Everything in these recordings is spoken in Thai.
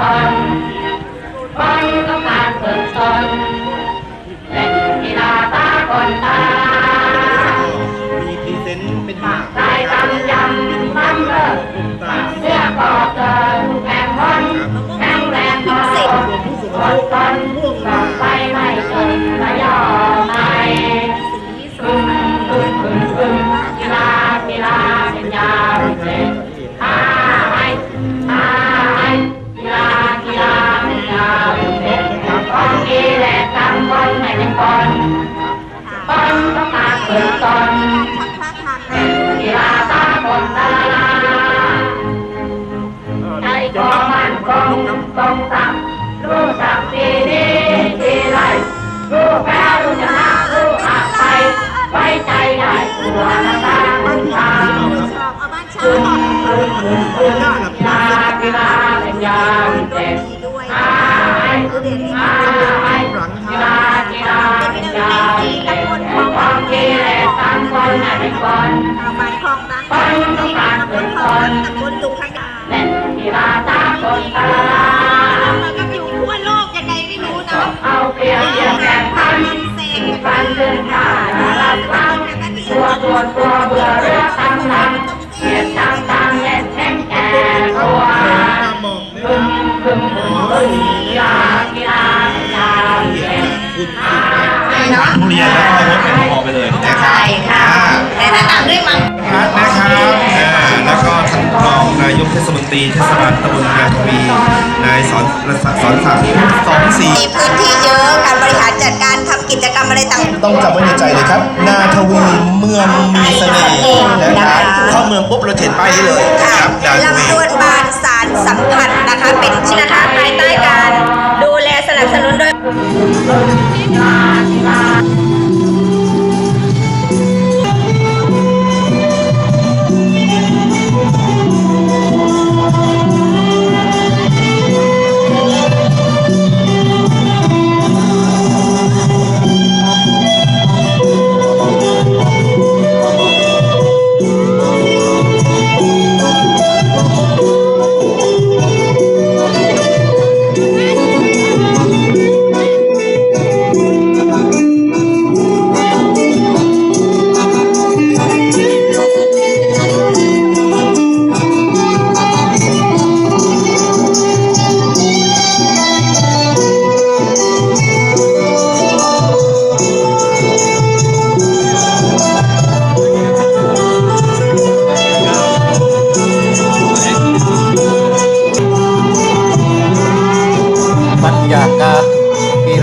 ปังปัง มาเกิดตนกีฬาตาคนตาใจก็มันคงคงสักรู้สักทีดีทีไรรู้แพ้รู้ชนะรู้อภัยไว้ใจได้ตัวละตาคุณตาคุณคุณคุณ มันก็อยู่ทั่วโลกยังไงไม่รู้เนาะเอาเปรียบเทียบแข่งขันเสกฟันเดินขาลับฟังตัวตัวตัวเบื่อเรือตั้งลำเกียดตั้งตั้งเล่นแข่งแก่ตัวตามบอกเลยคึมคึมคึมคึมกีฬากีฬากีฬาเย็นคุณเนาะทุเรียนแล้วายกเทศมนตรีเทศบาลตำบลนาทวีนายสอนสอนศักดิ์สองสี่มีพื้นที่เยอะการบริหารจัดการทำกิจกรรมอะไรต่างต้องจำไว้ในใจเลยครับ นาทวีเมืองมีเสน่ห์นะครับเข้าเมืองปุ๊บเราเห็นป้ายนี้เลยนะครับนาทวีลำดวนบานสารสัมพันธ์นะคะ เป็นชื่อนะคะภายใต้การ ดูแลสนับสนุนโดย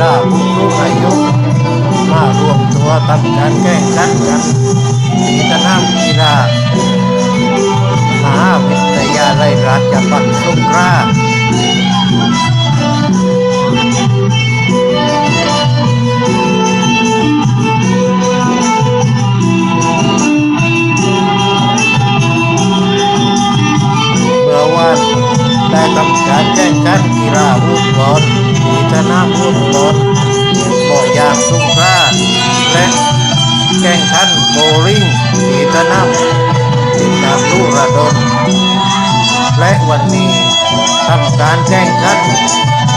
ล่าผู้รู้อายุมารวมตัวทำการแข่งขันกันที่สนามกีฬามหาวิทยาลัยราชภัฏสงขลา ที่สนามฟุตบอลบ่อยางสงขลาและแข่งขันโบว์ลิ่งที่สนามดินดาลูระดน และวันนี้ทำการแข่งขัน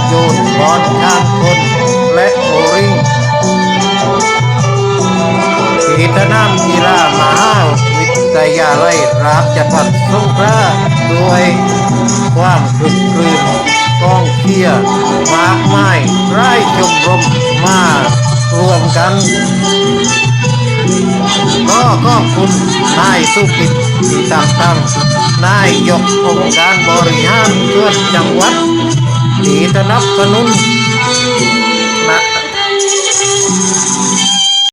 โยนบอลข้ามคนและโบว์ลิ่งที่สนามกีฬามหาวิทยาลัยราชภัฏสงขลาด้วยความคลึกคลืนกองเชียร์มาก รวมกัน ก็ขอบคุณนายสุกิตที่ตั้งตั้งนายยกองค์การบริหารส่วนจังหวัดที่สนับสนุนนะ